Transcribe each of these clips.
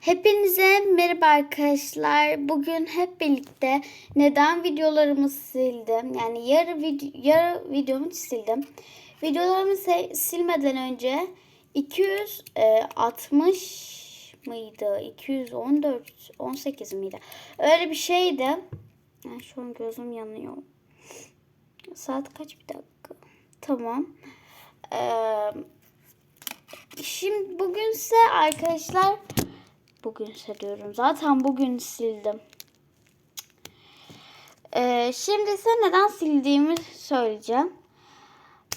Hepinize merhaba arkadaşlar. Bugün hep birlikte neden videolarımı sildim? Yani yarı, vid yarı videomu sildim. Videolarımı silmeden önce 260 mıydı? 214 18 miydi? Öyle bir şeydi. Yani şu an gözüm yanıyor. Saat kaç bir dakika? Tamam. Ee, şimdi bugünse arkadaşlar Bugünse diyorum. Zaten bugün sildim. Ee, şimdi ise neden sildiğimi söyleyeceğim.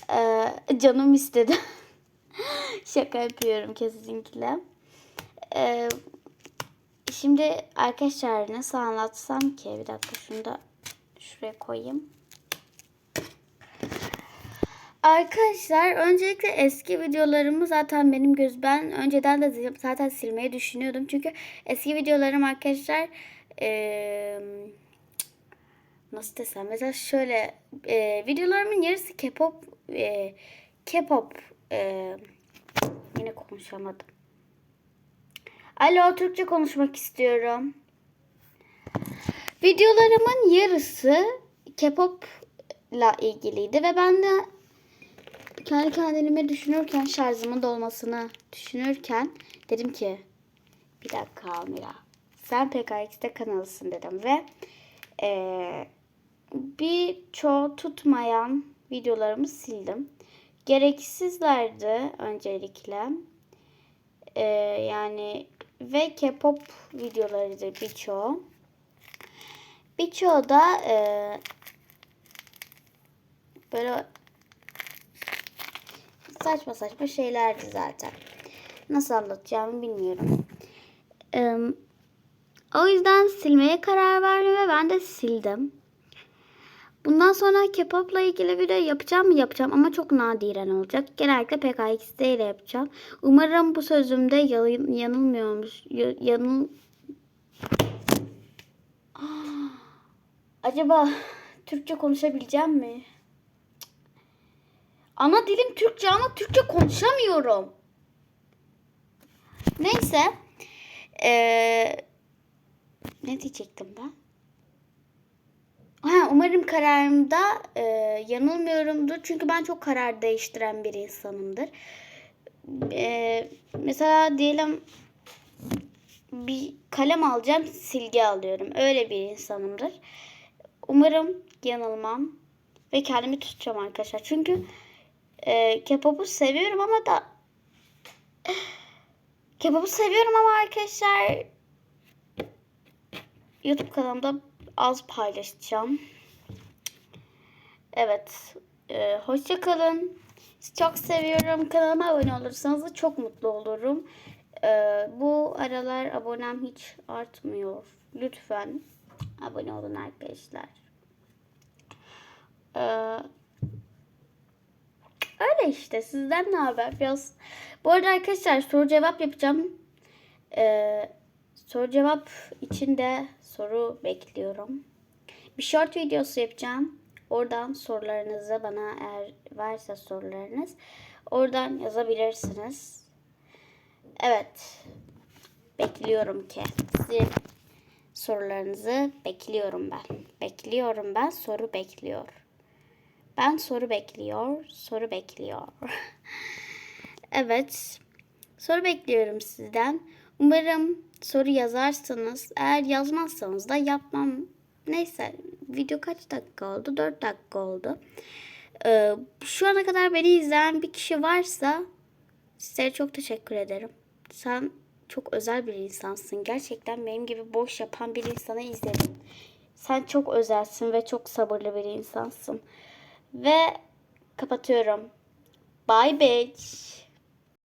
Ee, canım istedi. Şaka yapıyorum kesinlikle. Ee, şimdi arkadaşlar nasıl anlatsam ki? Bir dakika şunu da şuraya koyayım. Arkadaşlar öncelikle eski videolarımı zaten benim göz ben önceden de zaten silmeyi düşünüyordum. Çünkü eski videolarım arkadaşlar eee, nasıl desem mesela şöyle eee, videolarımın yarısı K-pop eee, K-pop eee, yine konuşamadım. Alo Türkçe konuşmak istiyorum. Videolarımın yarısı K-pop'la ilgiliydi ve ben de kendi kendime düşünürken şarjımın dolmasını düşünürken dedim ki bir dakika Almira sen PKX'de kanalısın dedim ve eee birçoğu tutmayan videolarımı sildim. Gereksizlerdi öncelikle. Eee, yani ve K-pop videolarıydı birçoğu. Birçoğu da eee böyle saçma saçma şeylerdi zaten. Nasıl anlatacağımı bilmiyorum. Ee, o yüzden silmeye karar verdim ve ben de sildim. Bundan sonra K-pop'la ilgili video yapacağım mı yapacağım ama çok nadiren olacak. Genellikle PKX'de ile yapacağım. Umarım bu sözümde yan- yanılmıyormuş. Ya- Yanıl... Acaba Türkçe konuşabileceğim mi? Ana dilim Türkçe ama Türkçe konuşamıyorum. Neyse. Ee, ne diyecektim ben? Ha, umarım kararımda e, yanılmıyorumdur. Çünkü ben çok karar değiştiren bir insanımdır. Ee, mesela diyelim bir kalem alacağım, silgi alıyorum. Öyle bir insanımdır. Umarım yanılmam ve kendimi tutacağım arkadaşlar. Çünkü e, K-pop'u seviyorum ama da K-pop'u seviyorum ama arkadaşlar YouTube kanalımda az paylaşacağım. Evet. E, hoşça çok seviyorum. Kanalıma abone olursanız da çok mutlu olurum. E, bu aralar abonem hiç artmıyor. Lütfen abone olun arkadaşlar. Öyle işte. Sizden ne haber? Biraz. Bu arada arkadaşlar soru cevap yapacağım. Ee, soru cevap için de soru bekliyorum. Bir short videosu yapacağım. Oradan sorularınızı bana eğer varsa sorularınız oradan yazabilirsiniz. Evet. Bekliyorum ki sizin sorularınızı bekliyorum ben. Bekliyorum ben soru bekliyor. Ben soru bekliyor, soru bekliyor. evet, soru bekliyorum sizden. Umarım soru yazarsanız, eğer yazmazsanız da yapmam. Neyse, video kaç dakika oldu? 4 dakika oldu. Ee, şu ana kadar beni izleyen bir kişi varsa size çok teşekkür ederim. Sen çok özel bir insansın. Gerçekten benim gibi boş yapan bir insanı izledim. Sen çok özelsin ve çok sabırlı bir insansın. Ve kapatıyorum. Bye bitch.